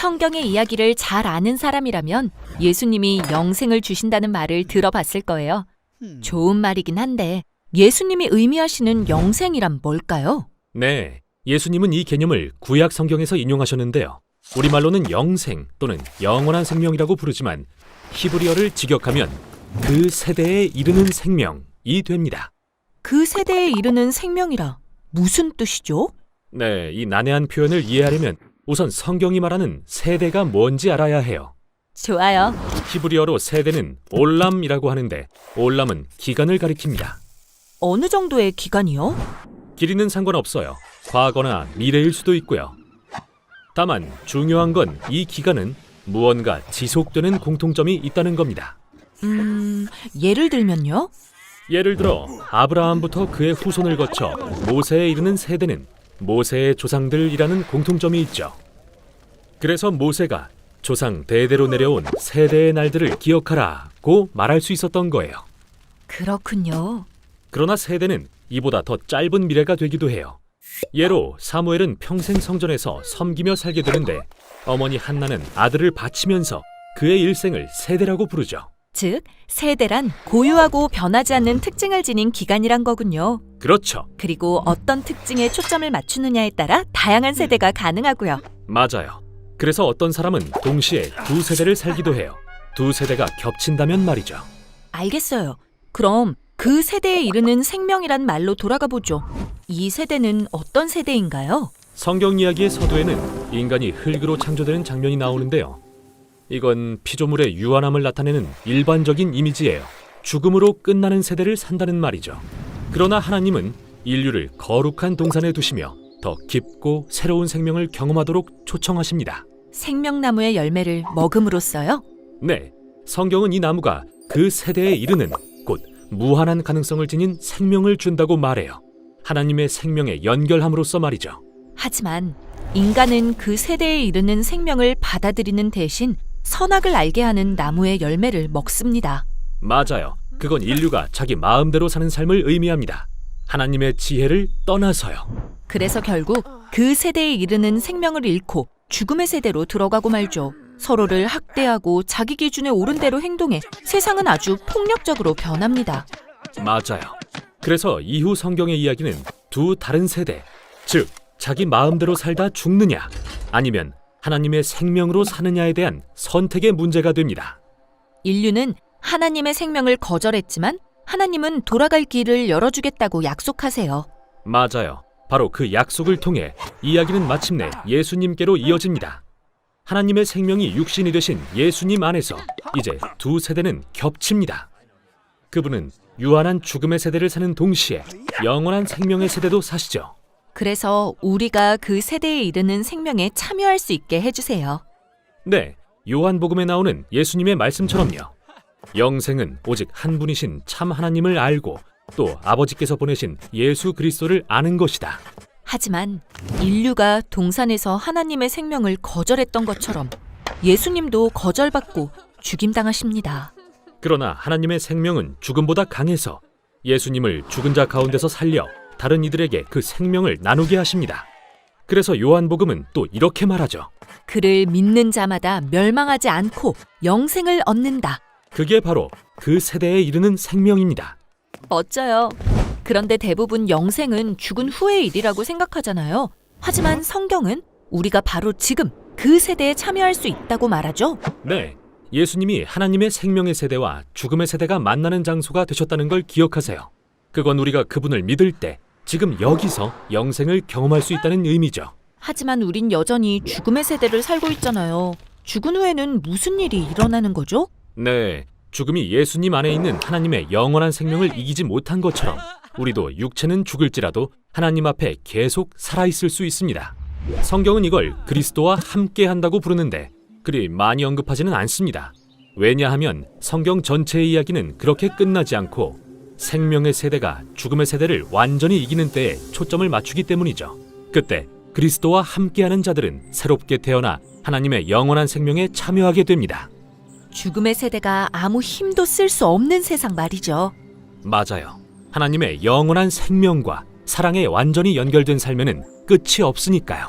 성경의 이야기를 잘 아는 사람이라면 예수님이 영생을 주신다는 말을 들어봤을 거예요. 좋은 말이긴 한데 예수님이 의미하시는 영생이란 뭘까요? 네, 예수님은 이 개념을 구약 성경에서 인용하셨는데요. 우리말로는 영생 또는 영원한 생명이라고 부르지만 히브리어를 직역하면 그 세대에 이르는 생명이 됩니다. 그 세대에 이르는 생명이라 무슨 뜻이죠? 네, 이 난해한 표현을 이해하려면 우선 성경이 말하는 세대가 뭔지 알아야 해요. 좋아요. 히브리어로 세대는 올람이라고 하는데 올람은 기간을 가리킵니다. 어느 정도의 기간이요? 길이는 상관없어요. 과거나 미래일 수도 있고요. 다만 중요한 건 이 기간은 무언가 지속되는 공통점이 있다는 겁니다. 음, 예를 들면요? 예를 들어 아브라함부터 그의 후손을 거쳐 모세에 이르는 세대는 모세의 조상들이라는 공통점이 있죠. 그래서 모세가 조상 대대로 내려온 세대의 날들을 기억하라고 말할 수 있었던 거예요. 그렇군요. 그러나 세대는 이보다 더 짧은 미래가 되기도 해요. 예로 사무엘은 평생 성전에서 섬기며 살게 되는데 어머니 한나는 아들을 바치면서 그의 일생을 세대라고 부르죠. 즉, 세대란 고유하고 변하지 않는 특징을 지닌 기간이란 거군요. 그렇죠. 그리고 어떤 특징에 초점을 맞추느냐에 따라 다양한 세대가 가능하고요. 맞아요. 그래서 어떤 사람은 동시에 두 세대를 살기도 해요. 두 세대가 겹친다면 말이죠. 알겠어요. 그럼 그 세대에 이르는 생명이란 말로 돌아가 보죠. 이 세대는 어떤 세대인가요? 성경 이야기의 서두에는 인간이 흙으로 창조되는 장면이 나오는데요. 이건 피조물의 유한함을 나타내는 일반적인 이미지예요. 죽음으로 끝나는 세대를 산다는 말이죠. 그러나 하나님은 인류를 거룩한 동산에 두시며 더 깊고 새로운 생명을 경험하도록 초청하십니다. 생명나무의 열매를 먹음으로써요? 네, 성경은 이 나무가 그 세대에 이르는 곧 무한한 가능성을 지닌 생명을 준다고 말해요. 하나님의 생명에 연결함으로써 말이죠. 하지만 인간은 그 세대에 이르는 생명을 받아들이는 대신 선악을 알게 하는 나무의 열매를 먹습니다. 맞아요. 그건 인류가 자기 마음대로 사는 삶을 의미합니다. 하나님의 지혜를 떠나서요. 그래서 결국 그 세대에 이르는 생명을 잃고 죽음의 세대로 들어가고 말죠. 서로를 학대하고 자기 기준에 옳은 대로 행동해 세상은 아주 폭력적으로 변합니다. 맞아요. 그래서 이후 성경의 이야기는 두 다른 세대, 즉 자기 마음대로 살다 죽느냐, 아니면 하나님의 생명으로 사느냐에 대한 선택의 문제가 됩니다. 인류는 하나님의 생명을 거절했지만 하나님은 돌아갈 길을 열어주겠다고 약속하세요. 맞아요. 바로 그 약속을 통해 이야기는 마침내 예수님께로 이어집니다. 하나님의 생명이 육신이 되신 예수님 안에서 이제 두 세대는 겹칩니다. 그분은 유한한 죽음의 세대를 사는 동시에 영원한 생명의 세대도 사시죠. 그래서 우리가 그 세대에 이르는 생명에 참여할 수 있게 해주세요. 네, 요한복음에 나오는 예수님의 말씀처럼요. 영생은 오직 한 분이신 참 하나님을 알고 또 아버지께서 보내신 예수 그리스도를 아는 것이다. 하지만 인류가 동산에서 하나님의 생명을 거절했던 것처럼 예수님도 거절받고 죽임당하십니다. 그러나 하나님의 생명은 죽음보다 강해서 예수님을 죽은 자 가운데서 살려 다른 이들에게 그 생명을 나누게 하십니다. 그래서 요한복음은 또 이렇게 말하죠. 그를 믿는 자마다 멸망하지 않고 영생을 얻는다. 그게 바로 그 세대에 이르는 생명입니다. 멋져요. 그런데 대부분 영생은 죽은 후의 일이라고 생각하잖아요. 하지만 성경은 우리가 바로 지금 그 세대에 참여할 수 있다고 말하죠. 네, 예수님이 하나님의 생명의 세대와 죽음의 세대가 만나는 장소가 되셨다는 걸 기억하세요. 그건 우리가 그분을 믿을 때 지금 여기서 영생을 경험할 수 있다는 의미죠. 하지만 우린 여전히 죽음의 세대를 살고 있잖아요. 죽은 후에는 무슨 일이 일어나는 거죠? 네, 죽음이 예수님 안에 있는 하나님의 영원한 생명을 이기지 못한 것처럼 우리도 육체는 죽을지라도 하나님 앞에 계속 살아있을 수 있습니다. 성경은 이걸 그리스도와 함께 한다고 부르는데 그리 많이 언급하지는 않습니다. 왜냐하면 성경 전체의 이야기는 그렇게 끝나지 않고 생명의 세대가 죽음의 세대를 완전히 이기는 때에 초점을 맞추기 때문이죠. 그때 그리스도와 함께하는 자들은 새롭게 태어나 하나님의 영원한 생명에 참여하게 됩니다. 죽음의 세대가 아무 힘도 쓸 수 없는 세상 말이죠. 맞아요. 하나님의 영원한 생명과 사랑에 완전히 연결된 삶에는 끝이 없으니까요.